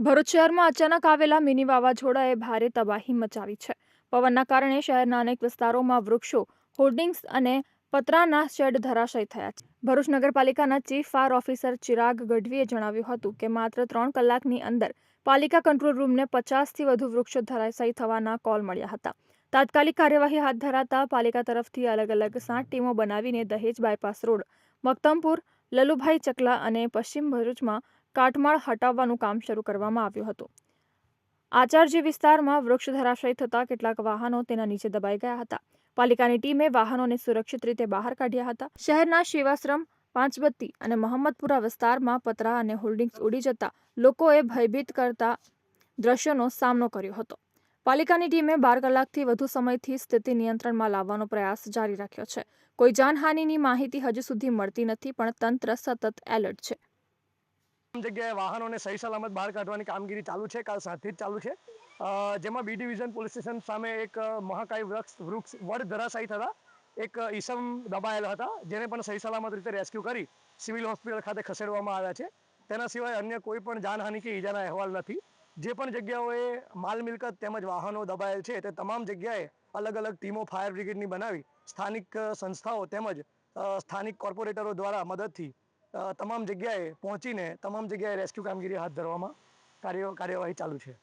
ભરૂચ શહેરમાં અચાનક આવેલા મિની વાવાઝોડાએ ભારે તબાહી મચાવી છે. પવનના કારણે શહેરના અનેક વિસ્તારોમાં વૃક્ષો, હોર્ડિંગ્સ અને પતરાના શેડ ધરાશય થયા છે. ભરૂચ નગરપાલિકાના ચીફ ફાયર ઓફિસર ચિરાગ ગઢવીએ જણાવ્યું હતું કે, માત્ર ત્રણ કલાકની અંદર પાલિકા કંટ્રોલ રૂમને પચાસથી વધુ વૃક્ષો ધરાશય થવાના કોલ મળ્યા હતા. તાત્કાલિક કાર્યવાહી હાથ ધરાતા પાલિકા તરફથી અલગ અલગ સાત ટીમો બનાવીને દહેજ બાયપાસ રોડ, મક્તમપુર, લલુભાઈ ચકલા અને પશ્ચિમ ભરૂચમાં કાટમાળ હટાવવાનું કામ શરૂ કરવામાં આવ્યું હતું. આચારજી વિસ્તારમાં વૃક્ષ ધરાશયી થતા કેટલાક વાહનો તેના નીચે દબાઈ ગયા હતા. પાલિકાની ટીમે વાહનોને સુરક્ષિત રીતે બહાર કાઢ્યા હતા. શહેરના શિવાશ્રમ, પાંચબત્તી અને મોહમ્મદપુરા વિસ્તારમાં પતરા અને હોર્ડિંગ્સ ઉડી જતા લોકોએ ભયભીત કરતા દ્રશ્યોનો સામનો કર્યો હતો. પાલિકાની ટીમે બાર કલાકથી વધુ સમયથી સ્થિતિ નિયંત્રણમાં લાવવાનો પ્રયાસ જારી રાખ્યો છે. કોઈ જાનહાનિની માહિતી હજુ સુધી મળતી નથી, પણ તંત્ર સતત એલર્ટ છે. જગ્યાએ વાહનોને સહી સલામત બહાર કાઢવાની કામગીરી ચાલુ છે. કાલ સાંજથી જ ચાલુ છે. જેમાં બી ડિવિઝન પોલીસ સ્ટેશન સામે એક મહાકાય વૃક્ષ વૃક્ષ વડ ધરાશાયી થતા એક ઈસમ દબાયેલા હતા. જેને પણ સહી સલામત રીતે રેસ્ક્યુ કરી સિવિલ હોસ્પિટલ ખાતે ખસેડવામાં આવ્યા છે. તેના સિવાય અન્ય કોઈ પણ જાનહાનિ કે ઈજાના અહેવાલ નથી. જે પણ જગ્યાઓએ માલ મિલકત તેમજ વાહનો દબાયેલ છે તે તમામ જગ્યાએ અલગ અલગ ટીમો ફાયર બ્રિગેડની બનાવી સ્થાનિક સંસ્થાઓ તેમજ સ્થાનિક કોર્પોરેટરો દ્વારા મદદથી તમામ જગ્યાએ પહોંચીને તમામ જગ્યાએ રેસ્ક્યુ કામગીરી હાથ ધરવામાં કાર્ય કાર્યવાહી ચાલુ છે.